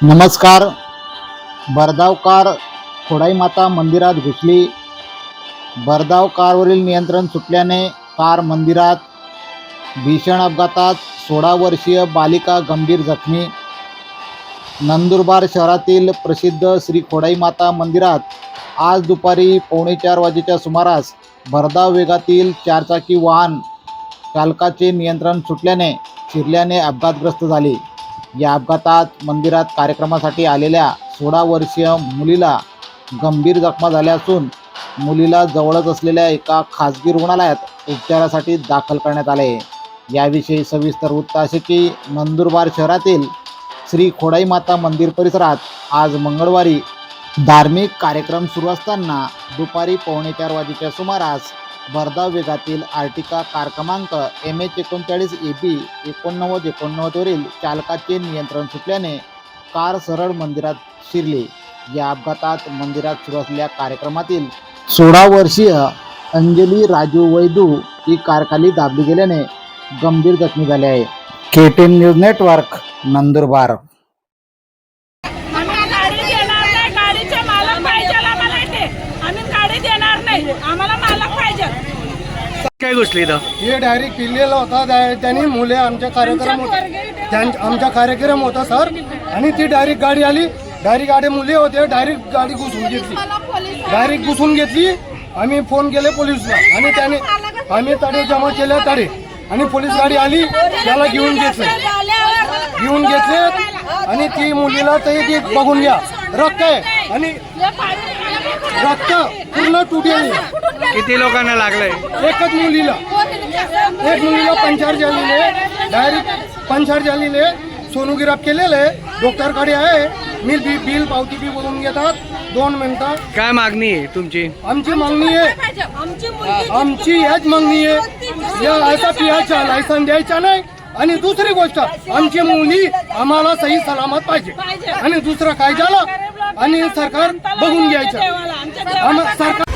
नमस्कार. बरदाव कार खोडाई माता मंदिरात घुसली. बरदाव कारवरील नियंत्रण सुटल्याने कार मंदिरात भीषण अपघातात सोळा वर्षीय बालिका गंभीर जखमी. नंदुरबार शहरातील प्रसिद्ध श्री खोडाई माता मंदिरात आज दुपारी पावणे चार वाजेच्या सुमारास भरधाव वेगातील चारचाकी वाहन चालकाचे नियंत्रण सुटल्याने शिरल्याने अपघातग्रस्त झाले. या अपघातात मंदिरात कार्यक्रमासाठी आलेल्या सोळा वर्षीय मुलीला गंभीर जखमा झाल्या असून मुलीला जवळच असलेल्या एका खाजगी रुग्णालयात उपचारासाठी दाखल करण्यात आले. याविषयी सविस्तर वृत्त असे की नंदुरबार शहरातील श्री खोडाई माता मंदिर परिसरात आज मंगळवारी धार्मिक कार्यक्रम सुरू असताना दुपारी पावणे चार वाजेच्या सुमारास भरधाव वेगातील आर्टिका कार क्रमांक एम एच एकोणचाळीस ए बी एकोणनव्वद एकोणनव्वदवरील चालकाचे नियंत्रण सुटल्याने कार सरळ मंदिरात शिरली. या अपघातात मंदिरात सुरू असलेल्या कार्यक्रमातील सोळा वर्षीय अंजली राजू वैदू ही कारखाली दाबली गेल्याने गंभीर जखमी झाले आहे. K T news network Nandurbar आम्ही गाडी देणार नाही गाडीचे मालक पाहिजे आम्हाला इथे आम्ही गाडी देणार नाही आम्हाला मालक पाहिजे काय घुसली इथं? हे डायरेक्ट पिल्लेला होता त्या- त्यांनी मुले आमच्या कार्यक्रम होता. त्यां- आमचा कार्यक्रम होता सर. आणि ती डायरेक्ट गाडी आली. डायरेक्ट गाडी मुले होते डायरेक्ट गाडी घुसून घेतली. डायरेक्ट घुसून घेतली. आम्ही फोन केले पोलिसला. आणि त्याने आम्ही तडे जमा केले तडे. आणि पोलीस गाडी आली. त्याला घेऊन घेतलं. घेऊन घेतले. आणि ती मुलीला ते ते बघून घ्या. रक्त आहे. आणि रक्त पूर्ण तुटेल. किती लोकांना लागलंय? एकच मुलीला. एक मुलीला पंचार झालेले डायरेक्ट पंचार झालेले सोनोग्राफ केलेले डॉक्टरकडे आहे. मी बी बिल पावती बी बोलून घेतात. दोन मिनिटं. काय मागणी आहे तुमची? आमची मागणी आहे. आमची मुलगी आमची हेच मागणी आहे. या असा पियाचा लायसन द्यायचा नाही. आणि दुसरी गोष्ट आमची मुली आम्हाला सही सलामत पाहिजे. आणि दुसरं काय झालं? आणि सरकार बघून घ्यायचं. सरकार